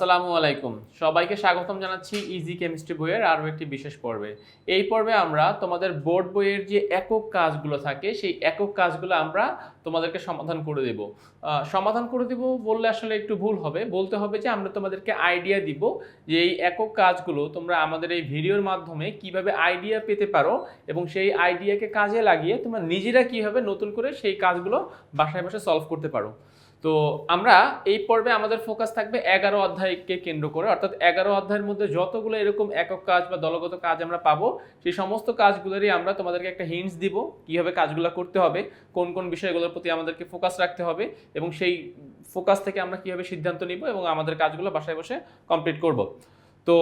আসসালামু আলাইকুম। সবাইকে স্বাগতম জানাচ্ছি ইজি কেমিস্ট্রি বইয়ের আরও একটি বিশেষ পর্বে। এই পর্বে আমরা তোমাদের বোর্ড বইয়ের যে একক কাজগুলো থাকে, সেই একক কাজগুলো আমরা তোমাদেরকে সমাধান করে দেব। সমাধান করে দেব বললে আসলে একটু ভুল হবে। বলতে হবে যে আমরা তোমাদেরকে আইডিয়া দিব যে এই একক কাজগুলো তোমরা আমাদের এই ভিডিওর মাধ্যমে কীভাবে আইডিয়া পেতে পারো এবং সেই আইডিয়াকে কাজে লাগিয়ে তোমরা নিজেরা কীভাবে নতুন করে সেই কাজগুলো বাসায় বসে সলভ করতে পারো। তো আমরা এই পর্বে আমাদের ফোকাস থাকবে এগারো অধ্যায়কে কেন্দ্র করে। অর্থাৎ এগারো অধ্যায়ের মধ্যে যতগুলো এরকম একক কাজ বা দলগত কাজ আমরা পাবো, সেই সমস্ত কাজগুলোরই আমরা তোমাদেরকে একটা হিন্টস দিব, কীভাবে কাজগুলো করতে হবে, কোন কোন বিষয়গুলোর প্রতি আমাদেরকে ফোকাস রাখতে হবে এবং সেই ফোকাস থেকে আমরা কীভাবে সিদ্ধান্ত নিব এবং আমাদের কাজগুলো বাসায় বসে কমপ্লিট করব। তো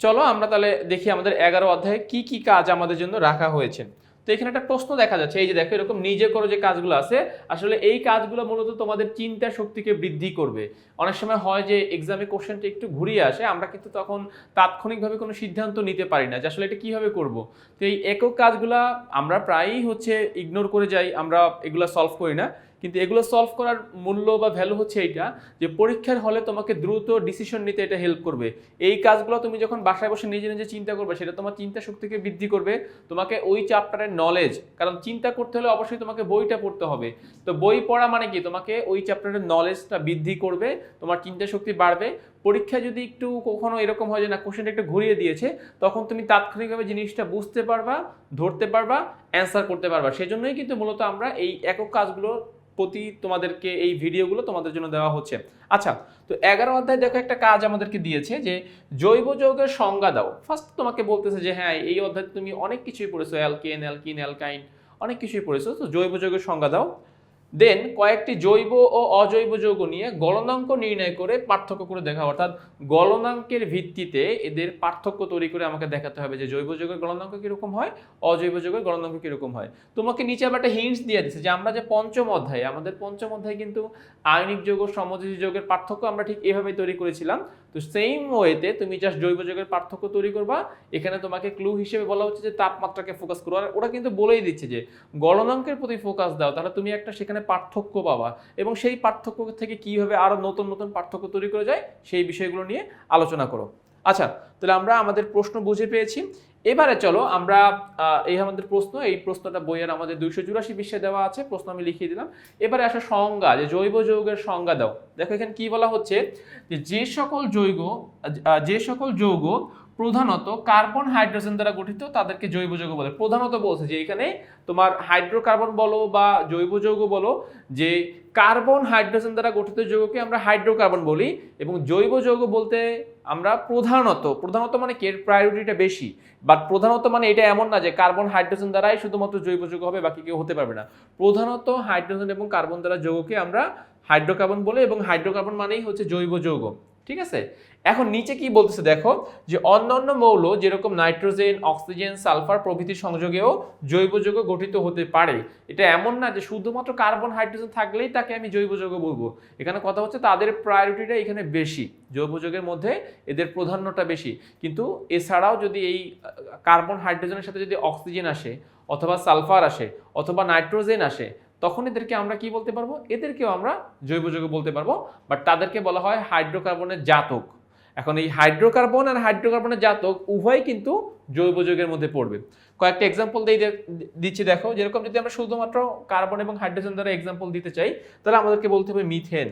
চলো আমরা তাহলে দেখি আমাদের এগারো অধ্যায়ে কি কি কাজ আমাদের জন্য রাখা হয়েছে। তো এখানে একটা প্রশ্ন দেখা যাচ্ছে, এই যে দেখো এরকম নিজে করো যে কাজগুলো আছে, আসলে এই কাজগুলো মূলত তোমাদের চিন্তা শক্তিকে বৃদ্ধি করবে। অনেক সময় হয় যে এক্সামে কোশ্চেনটা একটু ঘুরিয়ে আসে, আমরা কিন্তু তখন তাৎক্ষণিকভাবে কোনো সিদ্ধান্ত নিতে পারি না যে আসলে এটা কীভাবে করব। তো এই একক কাজগুলা আমরা প্রায়ই হচ্ছে ইগনোর করে যাই, আমরা এগুলো সলভ করি না। কিন্তু এগুলো সলভ করার মূল্য বা ভ্যালু হচ্ছে এইটা যে পরীক্ষার হলে তোমাকে দ্রুত ডিসিশন নিতে এটা হেল্প করবে। এই কাজগুলো তুমি যখন বাসায় বসে নিজে নিজে চিন্তা করবে, সেটা তোমার চিন্তা শক্তিকে বৃদ্ধি করবে। তোমাকে ওই চ্যাপ্টারের নলেজ কারণ চিন্তা করতে হলে অবশ্যই তোমাকে বইটা পড়তে হবে। তো বই পড়া মানে কি? তোমাকে ওই চ্যাপ্টারের নলেজটা বৃদ্ধি করবে, তোমার চিন্তা শক্তি বাড়বে। পরীক্ষা যদি একটু কখনো এরকম হয় যে না কোশ্চেনটা একটু ঘুরিয়ে দিয়েছে, তখন তুমি তাৎক্ষণিকভাবে জিনিসটা বুঝতে পারবা, ধরতে পারবা অ্যান্সার করতে পারবা। সেজন্যই কিন্তু মূলত আমরা এই একক কাজগুলো প্রতি তোমাদেরকে এই ভিডিওগুলো তোমাদের জন্য দেওয়া হচ্ছে। আচ্ছা তো এগারো অধ্যায় দেখো একটা কাজ আমাদেরকে দিয়েছে যে, জৈব যৌগের সংজ্ঞা দাও। ফার্স্ট তোমাকে বলতেছে যে হ্যাঁ এই অধ্যায় তুমি অনেক কিছুই পড়েছো, অ্যালকেন, অ্যালকিন, অ্যালকাইন, অনেক কিছুই পড়েছো, তো জৈব যৌগের সংজ্ঞা দাও। দেন কয়েকটি জৈব ও অজৈব যৌগ নিয়ে গলনাঙ্ক নির্ণয় করে পার্থক্য করে দেখা অর্থাৎ গলনাঙ্কের ভিত্তিতে এদের পার্থক্য তৈরি করে আমাকে দেখাতে হবে যে জৈব যৌগের গলনাঙ্ক কীরকম হয়, অজৈব যৌগের গলনাঙ্ক কীরকম হয়। তোমাকে নিচে আবার একটা হিন্টস দিয়ে দিচ্ছে যে আমরা যে পঞ্চম অধ্যায়ে, আমাদের পঞ্চম অধ্যায়ে কিন্তু আয়নিক যৌগ, সমযোজী যৌগের পার্থক্য আমরা ঠিক এভাবেই তৈরি করেছিলাম। তো সেম ওয়েতে তুমি জাস্ট জৈব যৌগের পার্থক্য তৈরি করবা, এখানে তোমাকে ক্লু হিসেবে বলা হচ্ছে যে তাপমাত্রাকে ফোকাস করো। আর ওরা কিন্তু বলেই দিচ্ছে যে গলনাঙ্কের প্রতি ফোকাস দাও, তাহলে তুমি একটা সেখানে পার্থক্য পাবা। এবং সেই পার্থক্য থেকে কীভাবে আরও নতুন নতুন পার্থক্য তৈরি করা যায়, সেই বিষয়গুলো নিয়ে আলোচনা করো। আচ্ছা তাহলে আমরা আমাদের প্রশ্ন বুঝে পেয়েছি। এবারে চলো আমরা এই আমাদের প্রশ্ন এই প্রশ্নটা বইয়ের আমাদের দুইশো চুরাশি বিশ্বে দেওয়া আছে প্রশ্ন আমি লিখিয়ে দিলাম। এবারে আসা সংজ্ঞা যে জৈব যৌগের সংজ্ঞা দাও। দেখো এখানে কি বলা হচ্ছে? যে যে সকল আহ, যে সকল যৌগ প্রধানত কার্বন হাইড্রোজেন দ্বারা গঠিত তাদেরকে জৈব যৌগ বলে। প্রধানত বলছে যে এখানে তোমার হাইড্রোকার্বন বলো বা জৈব যৌগ বলো যে কার্বন হাইড্রোজেন দ্বারা গঠিত যৌগকে আমরা হাইড্রোকার্বন বলি এবং জৈব যৌগ বলতে আমরা প্রধানত প্রধানত মানে কে প্রায়োরিটিটা বেশি। বাট প্রধানত মানে এটা এমন না যে কার্বন হাইড্রোজেন দ্বারাই শুধুমাত্র জৈব যৌগ হবে, বাকি কেউ হতে পারবে না। প্রধানত হাইড্রোজেন এবং কার্বন দ্বারা যৌগকে আমরা হাইড্রোকার্বন বলে এবং হাইড্রোকার্বন মানেই হচ্ছে জৈব যৌগ। ঠিক আছে? এখন নিচে কি বলতেছে দেখো যে অন্যান্য মৌল যেরকম নাইট্রোজেন, অক্সিজেন, সালফার প্রভৃতি সংযোগেও জৈব যৌগ গঠিত হতে পারে। এটা এমন না যে শুধুমাত্র কার্বন, হাইড্রোজেন থাকলেই তাকে আমি জৈব যৌগ বলব। এখানে কথা হচ্ছে তাদের প্রায়োরিটিটা এখানে বেশি, জৈব যৌগের মধ্যে এদের প্রাধান্যটা বেশি। কিন্তু এছাড়াও যদি এই কার্বন, হাইড্রোজেনের সাথে যদি অক্সিজেন আসে অথবা সালফার আসে অথবা নাইট্রোজেন আসে তখন এদেরকে আমরা কি বলতে পারব? এদেরকেও আমরা জৈব যৌগ বলতে পারব বাট তাদেরকে বলা হয় হাইড্রোকার্বনের জাতক। এখন এই হাইড্রোকার্বন আর হাইড্রোকার্বনের জাতক উভয় কিন্তু জৈব যৌগের মধ্যে পড়বে। কয়েকটা এক্সাম্পল দিয়ে দিচ্ছি দেখো। যেরকম যদি আমরা শুধুমাত্র কার্বন এবং হাইড্রোজেন দ্বারা এক্সাম্পল দিতে চাই, তাহলে আমাদেরকে বলতে হবে মিথেন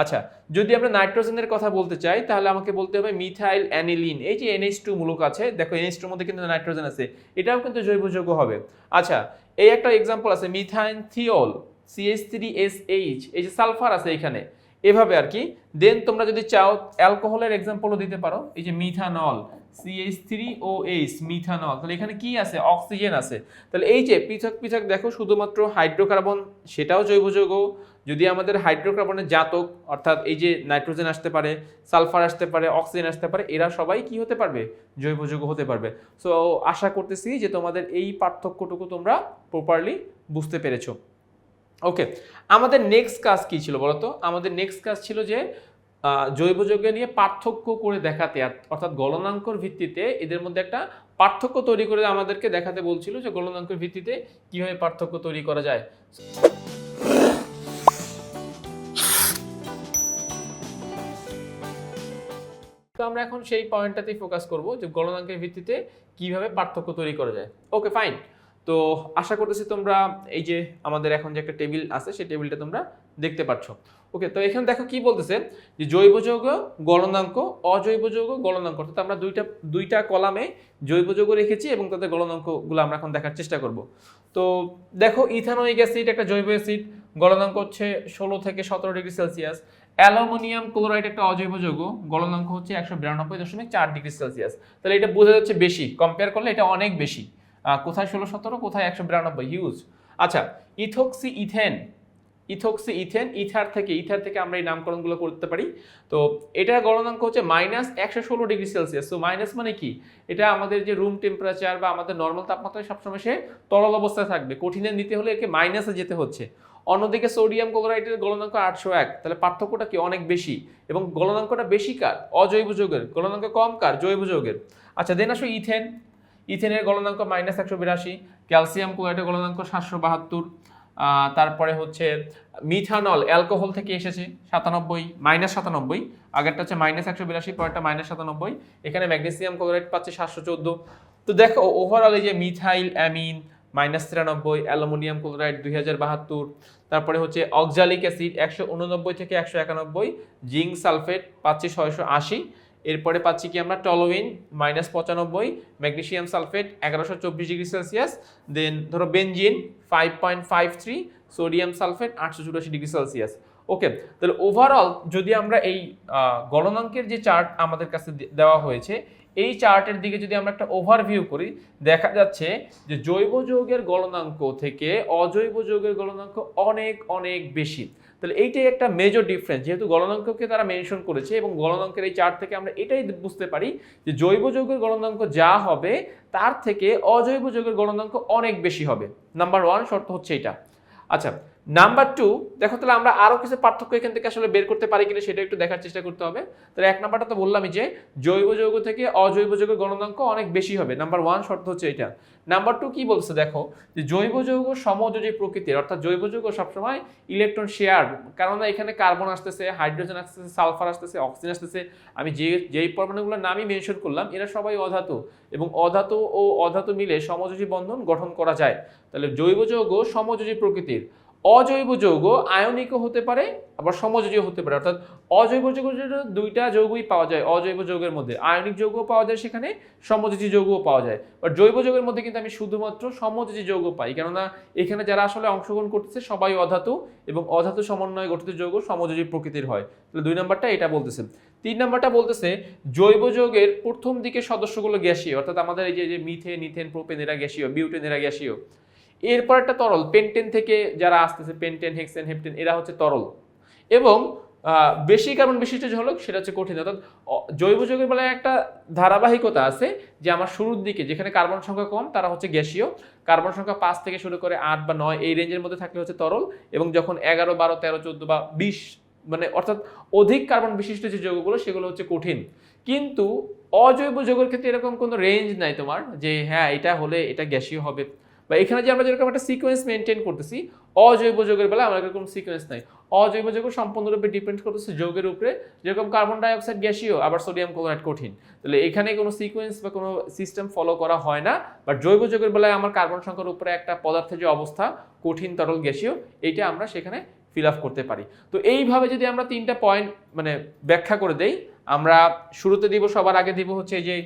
আচ্ছা যদি আমরা নাইট্রোজেনের কথা বলতে চাই, তাহলে আমাকে বলতে হবে মিথাইল অ্যানিলিন এই যে এনএইচ টু মূলক আছে, দেখো এনএইচ টুর মধ্যে কিন্তু নাইট্রোজেন আছে। এটাও কিন্তু জৈব যৌগ হবে। আচ্ছা এই একটা এক্সাম্পল আছে methanethiol CS three S H এই যে সালফার আছে এখানে। এভাবে আর কি। দেন তোমরা যদি চাও অ্যালকোহলের এক্সাম্পলও দিতে পারো। এই যে methanol CH three O H methanol তাহলে এখানে কি আছে? অক্সিজেন আছে। তাহলে এই যে পৃথক পৃথক দেখো, শুধুমাত্র হাইড্রোকার্বন সেটাও জৈব যৌগ যদি আমাদের হাইড্রোকার্বনের জাতক, অর্থাৎ এই যে নাইট্রোজেন আসতে পারে, সালফার আসতে পারে, অক্সিজেন আসতে পারে, এরা সবাই কি হতে পারবে? জৈব যৌগ হতে পারবে। সো আশা করতেছি যে তোমাদের এই পার্থক্যটুকু তোমরা প্রপারলি বুঝতে পেরেছ। ওকে আমাদের নেক্সট কাজ কি ছিল বলতো? আমাদের নেক্সট কাজ ছিল যে জৈব যৌগ নিয়ে পার্থক্য করে দেখাতে অর্থাৎ গলনাঙ্কর ভিত্তিতে এদের মধ্যে একটা পার্থক্য তৈরি করে আমাদেরকে দেখাতে বলছিল যে গলনাঙ্কর ভিত্তিতে কীভাবে পার্থক্য তৈরি করা যায়। তো আমরা এখন সেই পয়েন্টটাতেই ফোকাস করব যে গলনাঙ্কের ভিত্তিতে কীভাবে পার্থক্য তৈরি করা যায়। ওকে ফাইন তো আশা করতেছি তোমরা এই যে আমাদের এখন যে একটা টেবিল আছে, সেই টেবিলটা তোমরা দেখতে পাচ্ছ ওকে তো এখানে দেখো কি বলতেছে? যে জৈব যৌগ, গণনাঙ্ক, অজৈব যৌগ, গণনাঙ্ক। অর্থাৎ আমরা দুইটা দুইটা কলামে জৈব যৌগ রেখেছি এবং তাদের গণনাঙ্কগুলো আমরা এখন দেখার চেষ্টা করব। তো দেখো, ইথানোয়িক অ্যাসিড একটা জৈব অ্যাসিড, গণনাঙ্ক হচ্ছে ষোলো থেকে সতেরো ডিগ্রি সেলসিয়াস। অ্যালুমিনিয়াম ক্লোরাইড একটা অজৈব যৌগ, গলনাঙ্ক হচ্ছে একশো বিরানব্বই দশমিক চার ডিগ্রি সেলসিয়াস। তাহলে এটা বোঝা যাচ্ছে বেশি কম্পেয়ার করলে এটা অনেক বেশি। কোথায় ষোলো, সতেরো, কোথায় একশো বিরানব্বই হিউজ আচ্ছা ethoxyethane ethoxyethane ether থেকে ইথার থেকে আমরা এই নামকরণগুলো করতে পারি। তো এটার গলনাঙ্ক হচ্ছে মাইনাস একশো ষোলো ডিগ্রি সেলসিয়াস। তো মাইনাস মানে কি? এটা আমাদের যে রুম টেম্পারেচার বা আমাদের নর্মাল তাপমাত্রায় সবসময় সে তরল অবস্থায় থাকবে। কঠিনে নিতে হলে একে মাইনাসে যেতে হচ্ছে। অন্যদিকে সোডিয়াম ক্লোরাইডের গলনাঙ্ক আটশো এক, তাহলে পার্থক্যটা কি? অনেক বেশি। এবং গলনাঙ্কটা বেশি কার? অজৈব যৌগের। গলনাঙ্ক কম কার? জৈব যৌগের। আচ্ছা দেন আসো ইথেন। ইথেনের গলনাঙ্ক মাইনাস একশো বিরাশি ক্যালসিয়াম ক্লোরাইডের গলনাঙ্ক সাতশো বাহাত্তর তারপরে হচ্ছে মিথানল অ্যালকোহল থেকে এসেছে সাতানব্বই মাইনাস সাতানব্বই, আগেরটা হচ্ছে মাইনাস একশো বিরাশি, পরেরটা মাইনাস সাতানব্বই। এখানে ম্যাগনেসিয়াম ক্লোরাইড পাচ্ছে সাতশো চোদ্দ। তো দেখো ওভারঅল এই যে মিথাইল অ্যামিন মাইনাস তিরানব্বই অ্যালুমিনিয়াম ক্লোরাইড দুই হাজার বাহাত্তর তারপরে হচ্ছে অক্সালিক অ্যাসিড একশো উননব্বই থেকে একশো একানব্বই জিঙ্ক সালফেট পাচ্ছি ছয়শো আশি এরপরে পাচ্ছি কি আমরা টলোইন মাইনাস পঁচানব্বই ম্যাগনেসিয়াম সালফেট এগারোশো চব্বিশ ডিগ্রি সেলসিয়াস দেন ধরো benzene five point five three sodium sulphate আটশো চুরাশি ডিগ্রি সেলসিয়াস। ওকে তাহলে ওভারঅল যদি আমরা এই আহ, গলনাঙ্কের যে চার্ট আমাদের কাছে দেওয়া হয়েছে এই চার্টের দিকে যদি আমরা একটা ওভারভিউ করি, দেখা যাচ্ছে যে জৈব যৌগের গলনাঙ্ক থেকে অজৈব যৌগের গলনাঙ্ক অনেক অনেক বেশি। তাহলে এইটাই একটা মেজর ডিফারেন্স যেহেতু গলনাঙ্ককে তারা মেনশন করেছে এবং গণনাঙ্কের এই চার্ট থেকে আমরা এটাই বুঝতে পারি যে জৈব যৌগের গণনাঙ্ক যা হবে, তার থেকে অজৈব যৌগের গণনাঙ্ক অনেক বেশি হবে। নাম্বার ওয়ান শর্ত হচ্ছে এটা আচ্ছা নাম্বার টু দেখো তাহলে আমরা আরও কিছু পার্থক্য এখান থেকে আসলে বের করতে পারি কিনা সেটা একটু দেখার চেষ্টা করতে হবে। তাহলে এক নাম্বারটা তো বললামই যে, জৈব যৌগ থেকে অজৈব যৌগ গণনাঙ্ক অনেক বেশি হবে। নাম্বার ওয়ান শর্ত হচ্ছে এটা। নাম্বার টু কি বলছে দেখো, যে জৈব যৌগ সমযোজী প্রকৃতির, অর্থাৎ জৈব যৌগ সবসময় ইলেকট্রন শেয়ার কেননা এখানে কার্বন আসতেছে হাইড্রোজেন আসতেছে সালফার আসতেছে অক্সিজেন আসতেছে। আমি যে, যেই পরমাণুগুলোর নামই মেনশন করলাম, এরা সবাই অধাতু এবং অধাতু ও অধাতু মিলে সমযোজী বন্ধন গঠন করা যায়। তাহলে জৈব যৌগ সমযোজী প্রকৃতির অজৈব যৌগ আয়নিকও হতে পারে, আবার সমযোজীয় হতে পারে। অর্থাৎ অজৈব জন্য দুইটা যৌগই পাওয়া যায়। অজৈব যৌগের মধ্যে আয়নিক যৌগও পাওয়া যায় সেখানে, সমযোজী যৌগও পাওয়া যায়। বাট জৈব যৌগের মধ্যে কিন্তু আমি শুধুমাত্র সমযোজী যৌগ পাই, কেননা এখানে যারা আসলে অংশগ্রহণ করতেছে সবাই অধাতু এবং অধাতু সমন্বয়ে গঠিত যৌগ সমযোজী প্রকৃতির হয়। তাহলে দুই নাম্বারটা এটা বলতেছে। তিন নাম্বারটা বলতেছে জৈব যৌগের প্রথম দিকে সদস্যগুলো গ্যাসীয়, অর্থাৎ আমাদের এই যে মিথেন, ইথেন, প্রোপেন, এরা গ্যাসীয়, বিউটেন, এরা গ্যাসীয়। এরপর একটা তরল পেন্টেন থেকে যারা আসতেছে পেন্টেন হেক্সেন হেপটেন এরা হচ্ছে তরল। এবং বেশি কার্বন বিশিষ্ট হলো, সেটা হচ্ছে কঠিন। অর্থাৎ জৈব যৌগের বেলায় একটা ধারাবাহিকতা আছে যে আমার শুরুর দিকে যেখানে কার্বন সংখ্যা কম, তারা হচ্ছে গ্যাসীয়। কার্বন সংখ্যা পাঁচ থেকে শুরু করে আট বা নয়, এই রেঞ্জের মধ্যে থাকলে হচ্ছে তরল। এবং যখন এগারো, বারো, তেরো, চোদ্দ বা বিশ মানে অর্থাৎ অধিক কার্বন বিশিষ্ট যে যৌগগুলো, সেগুলো হচ্ছে কঠিন। কিন্তু অজৈব যৌগের ক্ষেত্রে এরকম কোনো রেঞ্জ নাই তোমার যে হ্যাঁ এটা হলে এটা গ্যাসীয় হবে। বা এখানে যে আমরা যেরকম একটা সিকোয়েন্স মেনটেন করতেছি, অজৈব যৌগের বেলা আমাদের কোনো সিকোয়েন্স নাই। অজৈব যৌগ সম্পূর্ণরূপে ডিপেন্ড করতেছে যৌগের উপরে। যেরকম কার্বন ডাইঅক্সাইড গ্যাসীয়, আবার সোডিয়াম ক্লোরাইড কঠিন। তাহলে এখানে কোনো সিকোয়েন্স বা কোনো সিস্টেম ফলো করা হয় না বাট জৈব যৌগের বেলায় আমার কার্বন সংখ্যার উপরে একটা পদার্থের যে অবস্থা, কঠিন, তরল, গ্যাসীয়, এইটা আমরা সেখানে ফিল আপ করতে পারি। তো এইভাবে যদি আমরা তিনটা পয়েন্ট মানে ব্যাখ্যা করে দেই, আমরা শুরুতে দিব, সবার আগে দিব হচ্ছে যে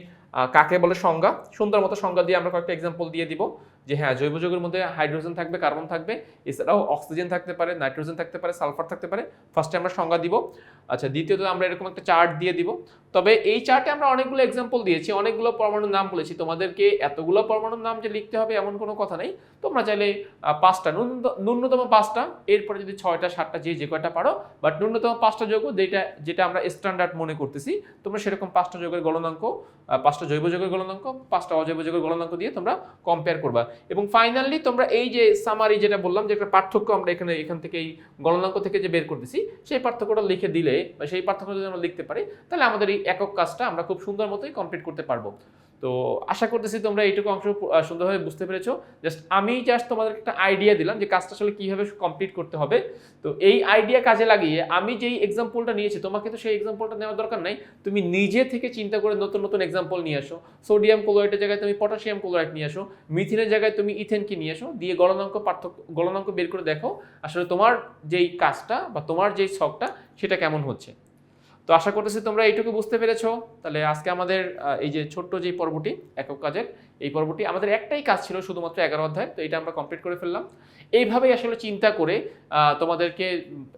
কাকে বলে সংজ্ঞা? সুন্দর মতো সংজ্ঞা দিয়ে আমরা কয়েকটা এক্সাম্পল দিয়ে দিব। যে হ্যাঁ জৈব যৌগের মধ্যে হাইড্রোজেন থাকবে, কার্বন থাকবে, এছাড়াও অক্সিজেন থাকতে পারে, নাইট্রোজেন থাকতে পারে, সালফার থাকতে পারে। ফার্স্টে আমরা সংজ্ঞা দিব। আচ্ছা দ্বিতীয়ত আমরা এরকম একটা চার্ট দিয়ে দিব। তবে এই চার্টে আমরা অনেকগুলো এক্সাম্পল দিয়েছি, অনেকগুলো পরমাণুর নাম বলেছি। তোমাদেরকে এতগুলো পরমাণুর নাম যে লিখতে হবে এমন কোনো কথা নেই। তোমরা চাইলে পাঁচটা ন্যূনতম- পাঁচটা, এরপরে যদি ছয়টা, সাতটা, যে যে কয়টা পারো বাট ন্যূনতম পাঁচটা যৌগ যেটা যেটা আমরা স্ট্যান্ডার্ড মনে করতেছি, তোমরা সেরকম পাঁচটা যৌগের গণনাঙ্ক পাঁচটা জৈব যৌগের গণনাঙ্ক পাঁচটা অজৈব যৌগের গণনাঙ্ক দিয়ে তোমরা কম্পেয়ার করবা। এবং ফাইনালি তোমরা এই যে সামারি যেটা বললাম, যে একটা পার্থক্য আমরা এখানে, এখান থেকে এই গণনাঙ্ক থেকে যে বের করতেছি, সেই পার্থক্যটা লিখে দিলে বা সেই পার্থক্য যদি আমরা লিখতে পারি, তাহলে আমাদের এই একক কাজটা আমরা খুব সুন্দর মতোই কমপ্লিট করতে পারব। তো আশা করতেছি তোমরা এইটুকু অংশ সুন্দরভাবে বুঝতে পেরেছ। জাস্ট আমি জাস্ট তোমাদের একটা আইডিয়া দিলাম যে কাজটা আসলে কীভাবে কমপ্লিট করতে হবে। তো এই আইডিয়া কাজে লাগিয়ে আমি যেই এক্সাম্পলটা নিয়েছি, তোমাকে তো সেই এক্সাম্পলটা নেওয়ার দরকার নাই। তুমি নিজে থেকে চিন্তা করে নতুন নতুন এক্সাম্পল নিয়ে আসো। সোডিয়াম ক্লোরাইডের জায়গায় তুমি পটাশিয়াম ক্লোরাইড নিয়ে আসো। মিথিনের জায়গায় তুমি ইথেনকে নিয়ে আসো। দিয়ে গলনাঙ্ক পার্থক্য, গলনাঙ্ক বের করে দেখো আসলে তোমার যেই কাজটা বা তোমার যেই শখটা সেটা কেমন হচ্ছে। তো আশা করতেছি তোমরা এইটুকু বুঝতে পেরেছ। তাহলে আজকে আমাদের এই যে ছোট্ট যে পর্বটি, একক কাজের এই পর্বটি, আমাদের একটাই কাজ ছিল শুধুমাত্র এগারো অধ্যায়, তো এটা আমরা কমপ্লিট করে ফেললাম। এইভাবেই আসলে চিন্তা করে তোমাদেরকে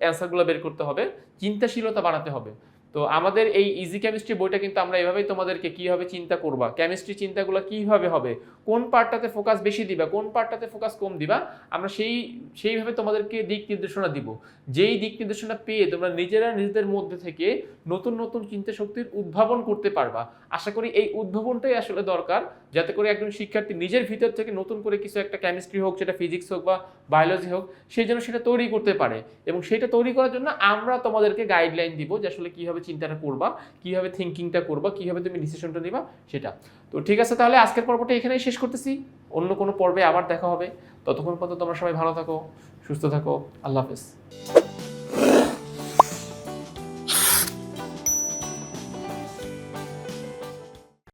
অ্যান্সারগুলো বের করতে হবে। চিন্তাশীলতা বাড়াতে হবে। তো আমাদের এই ইজি কেমিস্ট্রি বইটা কিন্তু আমরা এভাবেই তোমাদেরকে কীভাবে চিন্তা করবা কেমিস্ট্রি চিন্তাগুলো কীভাবে হবে, কোন পার্টটাতে ফোকাস বেশি দিবা, কোন পার্টটাতে ফোকাস কম দিবা, আমরা সেই, সেইভাবে তোমাদেরকে দিক নির্দেশনা দিব। যেই দিক নির্দেশনা পেয়ে তোমরা নিজেরা নিজেদের মধ্যে থেকে নতুন নতুন চিন্তা শক্তির উদ্ভাবন করতে পারবা। আশা করি এই উদ্ভাবনটাই আসলে দরকার, যাতে করে একজন শিক্ষার্থী নিজের ভিতর থেকে নতুন করে কিছু একটা কেমিস্ট্রি হোক, সেটা ফিজিক্স হোক বা বায়োলজি হোক সেই জন্য সেটা তৈরি করতে পারে। এবং সেটা তৈরি করার জন্য আমরা তোমাদেরকে গাইডলাইন দিব যে আসলে কীভাবে চিন্তাটা করবা, কীভাবে থিঙ্কিংটা করবা, কীভাবে তুমি ডিসিশনটা নিবা, সেটা। তো ঠিক আছে তাহলে আজকের পর্বটা এখানেই শেষ করতেছি। অন্য কোনো পর্বে আবার দেখা হবে। ততক্ষণ পর্যন্ত তোমরা সবাই ভালো থাকো, সুস্থ থাকো। আল্লাহ হাফেজ।